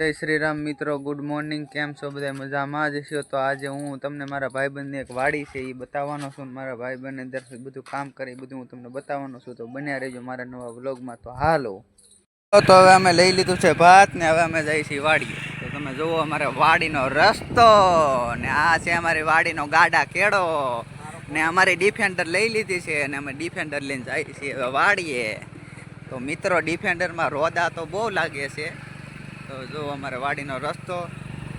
જય શ્રી રામ મિત્રો good morning કેમ છો બધા મજામાં જ છો? તો આજે હું તમને મારા ભાઈબંધની એક વાડી છે એ બતાવવાનો છું. મારા ભાઈબંધને અંદર બધું કામ કરે બધું હું તમને બતાવવાનો છું. તો બન્યા રહેજો મારા નવા વ્લોગમાં તો હાલો. તો હવે અમે લઈ લીધું છે ભાત ને હવે અમે જઈએ છીએ વાડીએ. તો તમે જુઓ અમારે વાડીનો રસ્તો ને આ છે અમારી વાડીનો ગાડા કેળો ને અમારી ડિફેન્ડર લઈ લીધી છે અને અમે ડિફેન્ડર લઈને જઈએ છીએ હવે વાડીએ. તો મિત્રો ડિફેન્ડરમાં રોદા તો બહુ લાગે છે. તો જો અમારે વાડીનો રસ્તો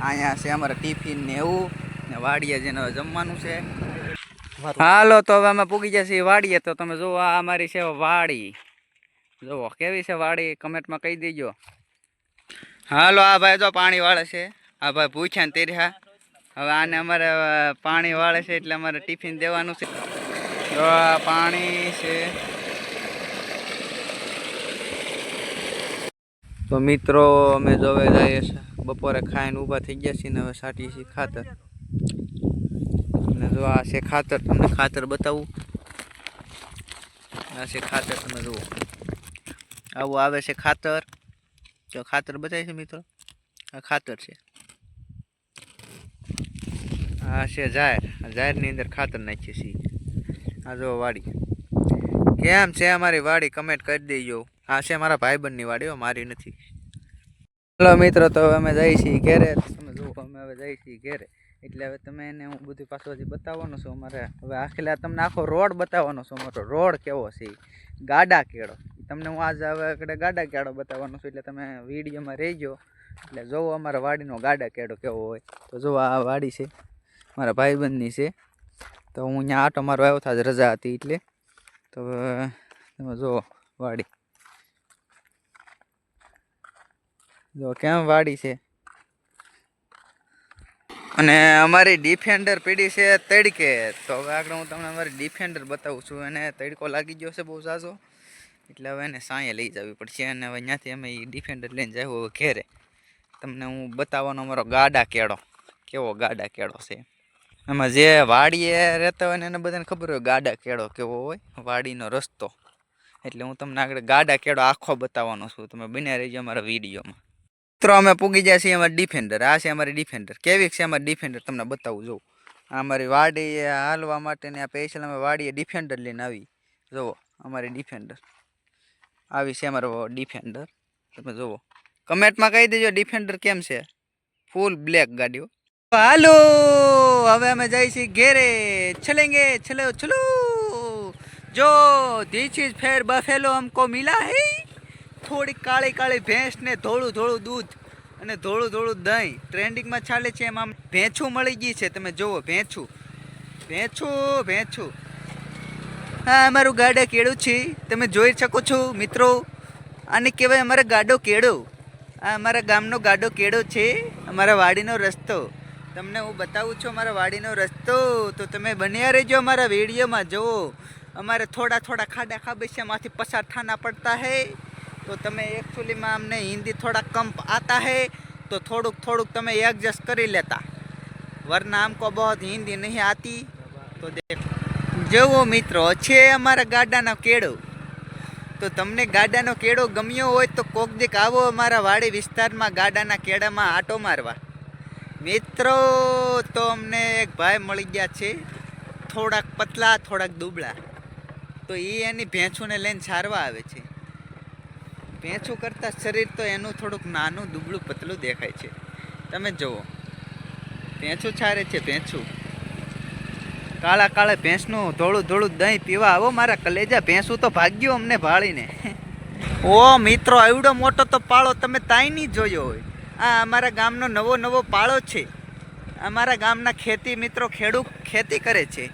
અહીંયા છે અમારે ટિફિન ને એવું ને વાડીએ જેને જમવાનું છે. હાલો તો હવે અમે પૂગી જશે વાડીએ તો તમે જુઓ આ અમારી છે વાડી. જુઓ કેવી છે વાડી? કમેન્ટમાં કહી દેજો. હાલો આ ભાઈ જો પાણી વાળે છે. આ ભાઈ પૂછ્યા ને તેર્યા. હવે આને અમારે પાણી વાળે છે એટલે અમારે ટિફિન દેવાનું છે. પાણી છે. તો મિત્રો, અમે જોવે જઈએ છીએ બપોરે ખાઈને ઊભા થઈ ગયા છીએ ને હવે સાટીએ છીએ ખાતર. અને જો આ છે ખાતર, તમને ખાતર બતાવું. આ છે ખાતર, તમે જુઓ. આવું આવે છે ખાતર. જો ખાતર બતાવે છે મિત્રો? આ ખાતર છે. આ છે જાહેર. જાહેરની અંદર ખાતર નાખીએ છીએ. આ જો વાડી. કેમ છે અમારી વાડી? કમેન્ટ કરી દેજો. આ છે મારા ભાઈબંધની વાડીઓ મારી નથી. હલો મિત્રો, તો હવે અમે જઈએ છીએ ઘેરે. તમે જુઓ, અમે હવે જઈએ છીએ ઘેરે. એટલે હવે તમે એને હું બધું પાછું હજી બતાવવાનો છું. અમારે હવે આખેલા તમને આખો રોડ બતાવવાનો છું. અમારો રોડ કેવો છે? ગાડા કેળો. તમને હું આજે હવે ગાડા કેળો બતાવવાનો છું. એટલે તમે વિડીયોમાં રહીજો. એટલે જોવો અમારા વાડીનો ગાડા કેળો કેવો હોય. તો જુઓ આ વાડી છે, મારા ભાઈબંધની છે. તો હું અહીંયા આટો મારો આવ્યો था રજા હતી એટલે. તો તમે જુઓ વાડી. કેમ વાડી છે? અને અમારી ડિફેન્ડર પીડી છે તડકે. તો હવે આગળ હું તમને અમારી ડિફેન્ડર બતાવું છું. એને તડકો લાગી ગયો છે બહુ ઝાઝો એટલે હવે એને સાંયે લઈ જવી પડશે. અને હવે ત્યાંથી અમે એ ડિફેન્ડર લઈને જાય હવે ઘેરે. તમને હું બતાવવાનો અમારો ગાડા કેળો. કેવો ગાડા કેળો છે. એમાં જે વાડીએ રહેતા હોય ને એને બધાને ખબર હોય ગાડા કેળો કેવો હોય. વાડીનો રસ્તો. એટલે હું તમને આગળ ગાડા કેળો આખો બતાવવાનો છું. તમે બને રહીજો અમારા વિડીયોમાં. મિત્રો અમે પૂગી જાય છીએ અમારી ડિફેન્ડર આ છે અમારી ડિફેન્ડર કેવી છે અમારી ડિફેન્ડર તમને બતાવું જોઉં આ અમારી વાડી હાલવા માટેની આ પેશલ અમે વાડીએ ડિફેન્ડર લઈને આવી જુઓ અમારી ડિફેન્ડર આવી છે અમારો ડિફેન્ડર તમે જુઓ કમેન્ટમાં કહી દેજો ડિફેન્ડર કેમ છે ફૂલ બ્લેક ગાડીઓ હાલો હવે અમે જઈ છીએ ઘેરે છલેંગે છલો છલો જો ધીસ ઇઝ ફેર બફેલો હમકો મિલા હે થોડી કાળી કાળી ભેંસ ને ધોળું ધોળું દૂધ અને ધોળું ધોળું દહીં. ટ્રેન્ડિંગમાં ચાલે છે એમાં ભેંછું મળી ગઈ છે. તમે જુઓ, ભેંછું. ભેંછું ભેંછું. હા, અમારું ગાડા કેળું છે. તમે જોઈ શકો છો, મિત્રો. આને કહેવાય અમારા ગાડો કેળો. આ અમારા ગામનો ગાડો કેળો છે. અમારા વાડીનો રસ્તો. તમને હું બતાવું છું અમારા વાડીનો રસ્તો. તો તમે બન્યા રહેજો અમારા વિડીયોમાં. જુઓ, અમારે થોડા થોડા ખાડા ખાબેશિયામાંથી પસાર થાના પડતા હે. તો તમે એકચ્યુઅલીમાં અમને હિન્દી થોડા કમ આતા હે તો થોડુંક થોડુંક તમે એડજસ્ટ કરી લેતા વરના हमको बहुत हिंदी नहीं आती તો દેખ જુઓ મિત્રો છે અમારા ગાડાનો કેળો તો તમને ગાડાનો કેળો ગમ્યો હોય તો કોક દીક આવો અમારા વાડી વિસ્તારમાં ગાડાના કેળામાં આટો મારવા મિત્રો તો અમને એક ભાઈ મળી ગયા છે થોડાક પતલા થોડાક દુબળા તો એ એની ભેંસુને લઈને સારવા આવે છે ભેંસું કરતાં શરીર તો એનું થોડુંક નાનું, દુબળું, પતલું દેખાય છે. તમે જુઓ. ભેંસું છારે છે ભેંસું કાળા કાળા ભેંસનું ધોળું ધોળું દહીં પીવા આવો મારા કલેજા. ભેંસું તો ભાગ્યું અમને ભાળીને. ઓ મિત્રો, એવડો મોટો તો પાળો તમે તાઈ નહીં જોયો હોય. આ અમારા ગામનો નવો નવો પાળો છે. અમારા ગામના ખેતી મિત્રો ખેડૂત ખેતી કરે છે.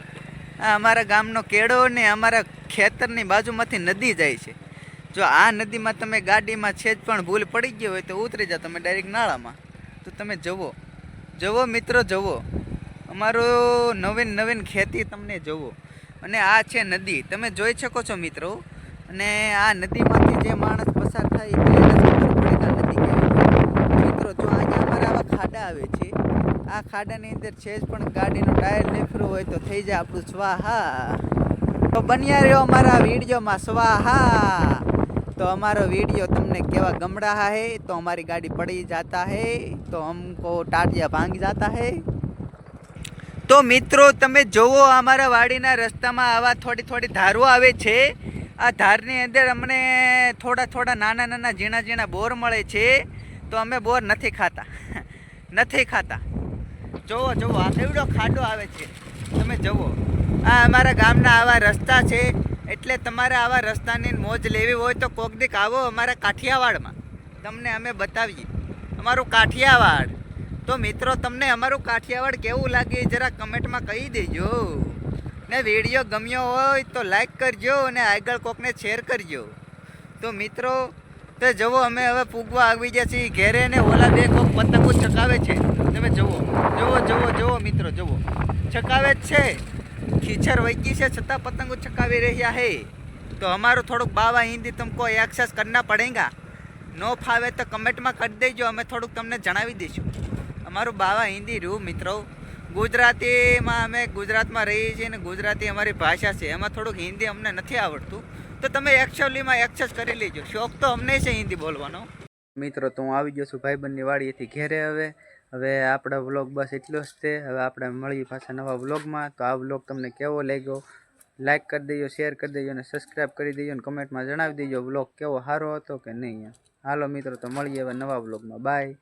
આ અમારા ગામનો કેળો ને અમારા ખેતરની બાજુમાંથી નદી જાય છે. જો આ નદીમાં તમે ગાડીમાં છેજ પણ ભૂલ પડી ગઈ હોય તો ઉતરી જાઓ તમે ડાયરેક્ટ નાળામાં. તો તમે જવો જવો મિત્રો જવો અમારું નવીન નવીન ખેતી તમને જવો અને આ છે નદી. તમે જોઈ શકો છો મિત્રો. અને આ નદીમાંથી જે માણસ પસાર થાય આ નદી મિત્રો, જો અહીંયા અમારા આવા ખાડા આવે છે, આ ખાડાની અંદર છે જ પણ ગાડીનું ટાયર લેફરું હોય તો થઈ જાય આપણું સ્વાહા. તો બન્યા રહ્યો અમારા વિડીયોમાં સ્વાહા. तो हमारा वीडियो तुमने केवा गम रहा है तो हमारी गाड़ी पड़ी जाता है तो हमको टाटिया भांग जाता है તો મિત્રો તમે જોવો અમારા વાડીના રસ્તામાં આવા થોડી થોડી ધારો આવે છે આ ધારની અંદર અમને થોડા થોડા નાના નાના ઝીણા ઝીણા બોર મળે છે તો અમે બોર નથી ખાતા નથી ખાતા જોવો જોવો આ કેવડો ખાડો આવે છે તમે જુઓ આ અમારા ગામના આવા રસ્તા છે એટલે તમારે આવા રસ્તાની મોજ લેવી હોય તો કોક દીક આવો અમારા કાઠિયાવાડમાં. તમને અમે બતાવીએ. અમારું કાઠિયાવાડ. તો મિત્રો, તમને અમારું કાઠિયાવાડ કેવું લાગે જરા કમેન્ટમાં કહી દેજો. ને વીડિયો ગમ્યો હોય તો લાઈક કરજો અને આગળ કોકને શેર કરજો. તો મિત્રો, તો જુઓ અમે હવે પૂગવા આવી ગયા છીએ ઘેરે ને ઓલા બે કોક પતંગો ચકાવે છે. તમે જુઓ. જુઓ જુઓ જુઓ મિત્રો, જુઓ. ચકાવે જ છે. ખીચર વૈકી છે, છતાં પતંગો ચકાવી રહ્યા હે. તો અમારો થોડુંક બાવા હિન્દી તમકો એક્સેસ કરના પડેગા. નો ફાવે તો કમેન્ટમાં કરી દેજો, અમે થોડુંક તમને જણાવી દઈશું. અમારું બાવા હિન્દી રહ્યું મિત્રો. ગુજરાતીમાં અમે ગુજરાતમાં રહીએ છીએ અને ગુજરાતી અમારી ભાષા છે. એમાં થોડુંક હિન્દી અમને નથી આવડતું. તો તમે એકચ્યુઅલીમાં એક્સેસ કરી લેજો. શોખ તો અમને છે હિન્દી બોલવાનો. મિત્રો, તો હું આવી ગયો છું ભાઈબંધની વાડીએથી ઘેરે હવે. હવે આપણા વ્લોગ બસ એટલો જ છે. હવે આપણે મળીએ પાછા નવા વ્લોગમાં તો આ વ્લોગ તમને કેવો લાગ્યો? લાઇક કરી દેજો શેર કરી દેજો અને સબસ્ક્રાઈબ કરી દેજો અને કમેન્ટમાં જણાવી દેજો વ્લોગ કેવો, સારો હતો કે નહીં હાલો મિત્રો, તો મળીએ હવે નવા વ્લોગમાં બાય